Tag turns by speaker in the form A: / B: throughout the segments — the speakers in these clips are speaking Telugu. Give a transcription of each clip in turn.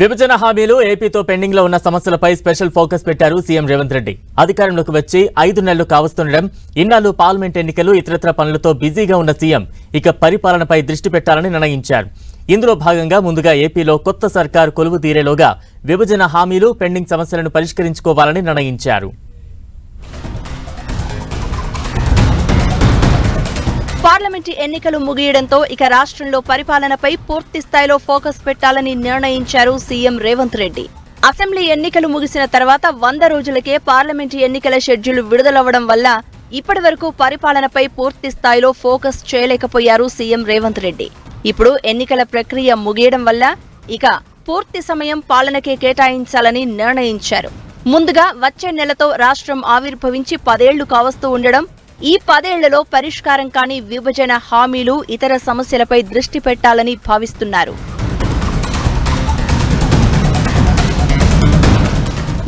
A: విభజన హామీలు ఏపీతో పెండింగ్లో ఉన్న సమస్యలపై స్పెషల్ ఫోకస్ పెట్టారు సీఎం రేవంత్ రెడ్డి. అధికారంలోకి వచ్చి ఐదు నెలలు కావస్తుండడం ఇన్నాళ్ళు పార్లమెంట్ ఎన్నికలు ఇతరత్ర పనులతో బిజీగా ఉన్న సీఎం ఇక పరిపాలనపై దృష్టి పెట్టాలని నిర్ణయించారు. ఇందులో భాగంగా ముందుగా ఏపీలో కొత్త సర్కారు కొలువు తీరేలోగా విభజన హామీలు పెండింగ్ సమస్యలను పరిష్కరించుకోవాలని నిర్ణయించారు.
B: పార్లమెంటు ఎన్నికలు ముగియడంతో ఇక రాష్ట్రంలో పరిపాలనపై పూర్తి స్థాయిలో ఫోకస్ పెట్టాలని నిర్ణయించారు సీఎం రేవంత్ రెడ్డి. అసెంబ్లీ ఎన్నికలు ముగిసిన తర్వాత వంద రోజులకే పార్లమెంటు ఎన్నికల షెడ్యూల్ విడుదలవ్వడం వల్ల ఇప్పటి వరకు పరిపాలనపై పూర్తి స్థాయిలో ఫోకస్ చేయలేకపోయారు సీఎం రేవంత్ రెడ్డి. ఇప్పుడు ఎన్నికల ప్రక్రియ ముగియడం వల్ల ఇక పూర్తి సమయం పాలనకే కేటాయించాలని నిర్ణయించారు. ముందుగా వచ్చే నెలతో రాష్ట్రం ఆవిర్భవించి పదేళ్ళు కావస్తూ ఉండడం ఈ పదేళ్ళలో పరిష్కారం కాని విభజన హామీలు ఇతర సమస్యలపై దృష్టి పెట్టాలని భావిస్తున్నారు.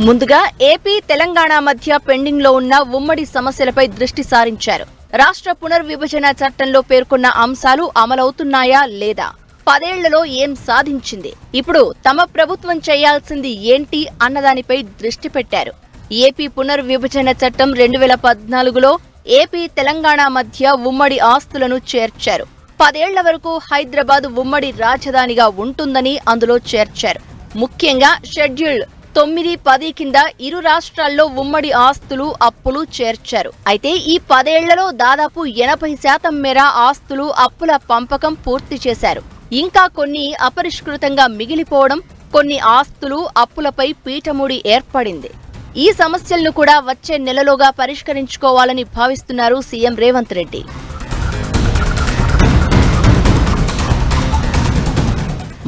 B: ముందుగా ఏపీ తెలంగాణ మధ్య పెండింగ్లో ఉన్న ఉమ్మడి సమస్యలపై దృష్టి సారించారు. రాష్ట్ర పునర్విభజన చట్టంలో పేర్కొన్న అంశాలు అమలవుతున్నాయా లేదా? పదేళ్ళలో ఏం సాధించింది? ఇప్పుడు తమ ప్రభుత్వం చేయాల్సింది ఏంటి అన్నదానిపై దృష్టి పెట్టారు. ఏపీ పునర్విభజన చట్టం రెండు వేల పద్నాలుగులో ఏపీ తెలంగాణ మధ్య ఉమ్మడి ఆస్తులను చేర్చారు. పదేళ్ళ వరకు హైదరాబాద్ ఉమ్మడి రాజధానిగా ఉంటుందని అందులో చేర్చారు. ముఖ్యంగా షెడ్యూల్ తొమ్మిది పది కింద ఇరు రాష్ట్రాల్లో ఉమ్మడి ఆస్తులు అప్పులు చేర్చారు. అయితే ఈ పదేళ్ళలో దాదాపు ఎనభై శాతం మేర ఆస్తులు అప్పుల పంపకం పూర్తి చేశారు. ఇంకా కొన్ని అపరిష్కృతంగా మిగిలిపోవడం కొన్ని ఆస్తులు అప్పులపై పీఠముడి ఏర్పడింది. ఈ సమస్యలను కూడా వచ్చే నెలలోగా పరిష్కరించుకోవాలని భావిస్తున్నారు సీఎం రేవంత్ రెడ్డి.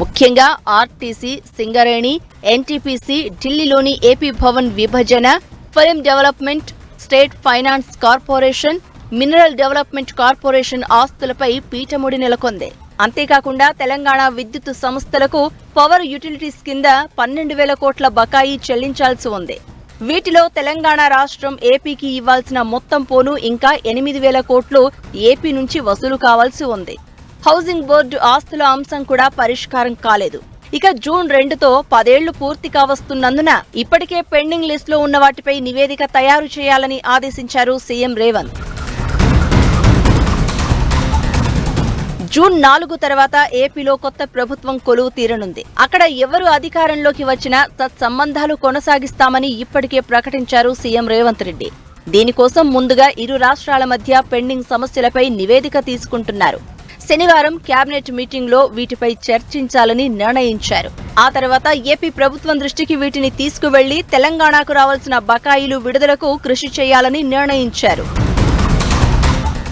B: ముఖ్యంగా ఆర్టీసీ సింగరేణి ఎన్టీపీసీ ఢిల్లీలోని ఏపీ భవన్ విభజన film development state finance corporation mineral development corporation ఆస్తులపై పీఠముడి నెలకొంది. అంతేకాకుండా తెలంగాణ విద్యుత్ సంస్థలకు పవర్ యుటిలిటీస్ కింద పన్నెండు వేల కోట్ల బకాయి చెల్లించాల్సి ఉంది. వీటిలో తెలంగాణ రాష్ట్రం ఏపీకి ఇవ్వాల్సిన మొత్తం పోను ఇంకా ఎనిమిది వేల కోట్లు ఏపీ నుంచి వసూలు కావాల్సి ఉంది. హౌసింగ్ బోర్డు ఆస్తుల అంశం కూడా పరిష్కారం కాలేదు. ఇక జూన్ రెండుతో పదేళ్ళు పూర్తి కావస్తున్నందున ఇప్పటికే పెండింగ్ లిస్టులో ఉన్న వాటిపై నివేదిక తయారు చేయాలని ఆదేశించారు సీఎం రేవంత్. జూన్ నాలుగు తర్వాత ఏపీలో కొత్త ప్రభుత్వం కొలువు తీరనుంది. అక్కడ ఎవరు అధికారంలోకి వచ్చినా సత్సంబంధాలు కొనసాగిస్తామని ఇప్పటికే ప్రకటించారు సీఎం రేవంత్ రెడ్డి. దీనికోసం ముందుగా ఇరు రాష్ట్రాల మధ్య పెండింగ్ సమస్యలపై నివేదిక తీసుకుంటున్నారు. శనివారం కేబినెట్ మీటింగ్లో వీటిపై చర్చించాలని నిర్ణయించారు. ఆ తర్వాత ఏపీ ప్రభుత్వం దృష్టికి వీటిని తీసుకువెళ్ళి తెలంగాణకు రావాల్సిన బకాయిలు విడుదలకు కృషి చేయాలని నిర్ణయించారు.